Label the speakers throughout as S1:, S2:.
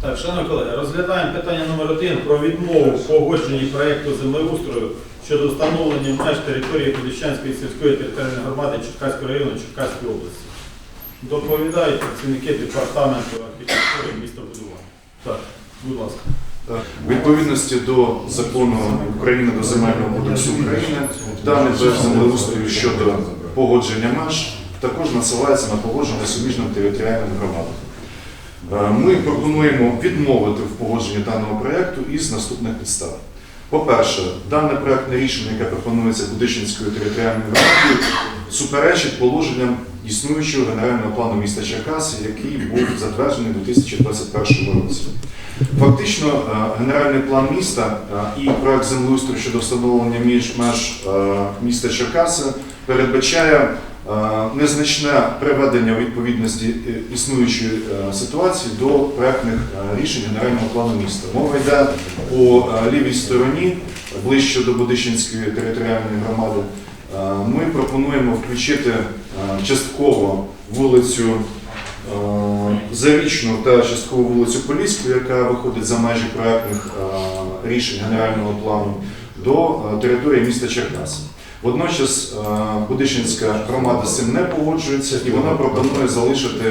S1: Так, шановні колеги, розглядаємо питання номер один про відмову в погодженні проєкту землеустрою щодо встановлення меж території Подільчанської сільської територіальної громади Черкаського району Черкаської області. Доповідають працівники департаменту архітектури містобудування. Так, будь ласка.
S2: В відповідності до закону України до земельного кодексу України даний проект землеустрою щодо погодження меж також насилається на погодження суміжним територіальним громадам. Е, Ми пропонуємо відмовити в погодженні даного проекту із наступних підстав. По-перше, дане проектне рішення, яке пропонується Будищенською територіальною громадою, суперечить положенням існуючого генерального плану міста Черкаси, який був затверджений у 2021 році. Фактично, е, генеральний план міста е, і проект землеустрою щодо встановлення між меж міста Черкаси передбачає незначне приведення відповідності е, існуючої е, ситуації до проектних е, рішень генерального плану міста. Мова йде по е, лівій стороні, ближче до Будищенської територіальної громади. Е, Ми пропонуємо включити е, частково вулицю е, Зарічну та частково вулицю Поліську, яка виходить за межі проектних е, рішень генерального плану, до е, території міста Черкаси. Водночас е, Будищенська громада з цим не погоджується і вона пропонує залишити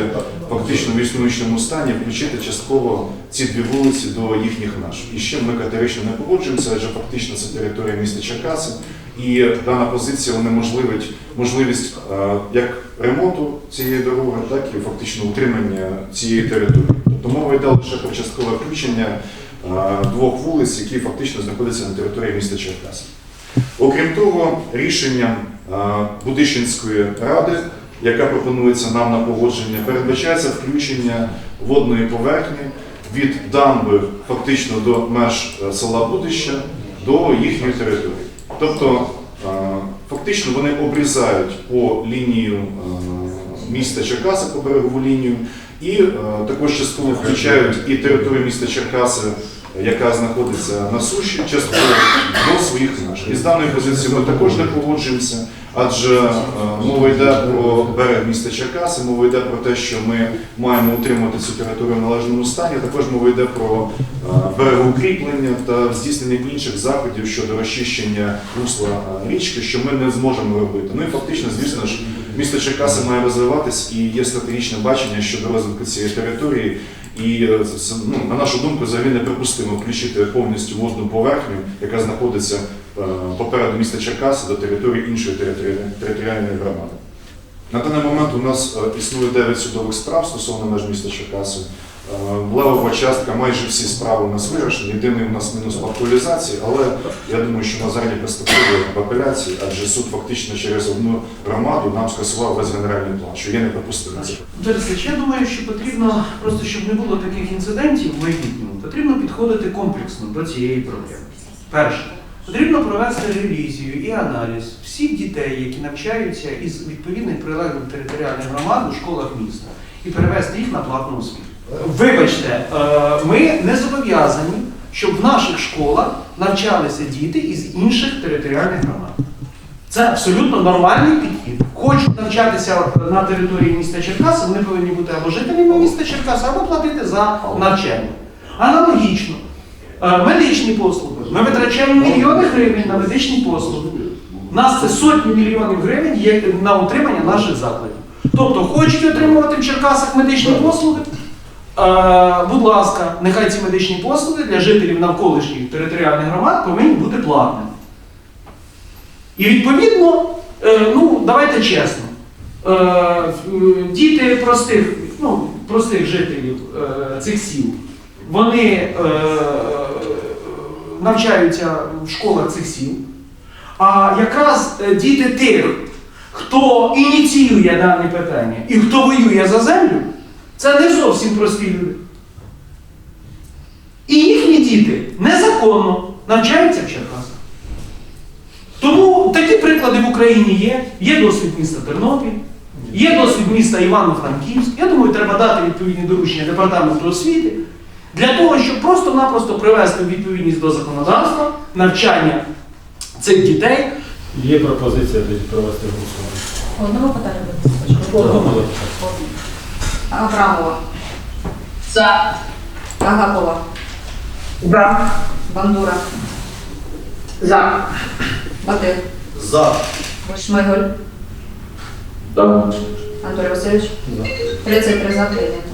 S2: фактично в існуючому стані, включити частково ці дві вулиці до їхніх меж. І чим ми категорично не погоджуємося, адже фактично це територія міста Черкаси. І дана позиція унеможливить можливість е, як ремонту цієї дороги, так і фактично утримання цієї території. Тобто мова йде лише про часткове включення е, двох вулиць, які фактично знаходяться на території міста Черкаси. Окрім того, рішенням Будищенської ради, яка пропонується нам на погодження, передбачається включення водної поверхні від дамби фактично до меж е, села Будища до їхньої території. Тобто фактично вони обрізають по лінію міста Черкаси, по берегову лінію, і е, також частково включають і територію міста Черкаси, яка знаходиться на суші, частково до своїх меж. І з даною позицією ми також не погоджуємося, адже е, мова йде про берег міста Черкаси, мова йде про те, що ми маємо утримувати цю територію в належному стані. Також мова йде про е, берегоукріплення та здійснення інших заходів щодо розчищення русла е, річки, що ми не зможемо робити. Ну і фактично, звісно ж, місто Черкаси має розвиватись і є стратегічне бачення щодо розвитку цієї території. І е, ну, на нашу думку, взагалі неприпустимо включити повністю водну поверхню, яка знаходиться е, попереду міста Черкаси до території іншої територіальної, територіальної громади. На даний момент у нас е, існує 9 судових справ стосовно меж міста Черкаси. Е, Левова частка, майже всі справи у нас вирішені. Єдиний у нас мінус по актуалізації, але я думаю, що на задній перспективі в апеляції, адже суд фактично через одну громаду нам скасував весь генеральний план, що є неприпустимо.
S3: Дорислич, я думаю, що потрібно, просто щоб не було таких інцидентів в майбутньому, потрібно підходити комплексно до цієї проблеми. Перше, потрібно провести ревізію і аналіз всіх дітей, які навчаються із відповідних прилеглих територіальних громад у школах міста, і перевести їх на платну освіту. Вибачте, е, ми не зобов'язані, щоб в наших школах навчалися діти із інших територіальних громад. Це абсолютно нормальний підхід. Хочуть навчатися на території міста Черкаси, вони повинні бути або жителями міста Черкаси, або платити за навчання. Аналогічно, е, медичні послуги. Ми витрачаємо мільйони гривень на медичні послуги. У нас це сотні мільйонів гривень на утримання наших закладів. Тобто, хочуть отримувати в Черкасах медичні послуги. Будь ласка, нехай ці медичні послуги для жителів навколишніх територіальних громад повинні бути платними. І відповідно, е, ну давайте чесно, е, діти простих, ну, простих жителів е, цих сіл, вони навчаються в школах цих сіл. А якраз діти тих, хто ініціює дане питання і хто воює за землю, це не зовсім прості люди. І їхні діти незаконно навчаються в Черкасах. Тому такі приклади в Україні є. Є досвід міста Тернопіль, є досвід міста Івано-Франківськ. Я думаю, треба дати відповідні доручення департаменту освіти для того, щоб просто-напросто привести відповідність до законодавства навчання цих дітей.
S1: Є пропозиція провести голосування.
S4: Одного питання. Абрамова. За.
S5: Агапова.
S4: За.
S5: Бандура.
S4: За.
S5: Батир.
S1: За.
S5: Шмиголь.
S4: За.
S5: Анатолій Васильович. 33 за прийнято.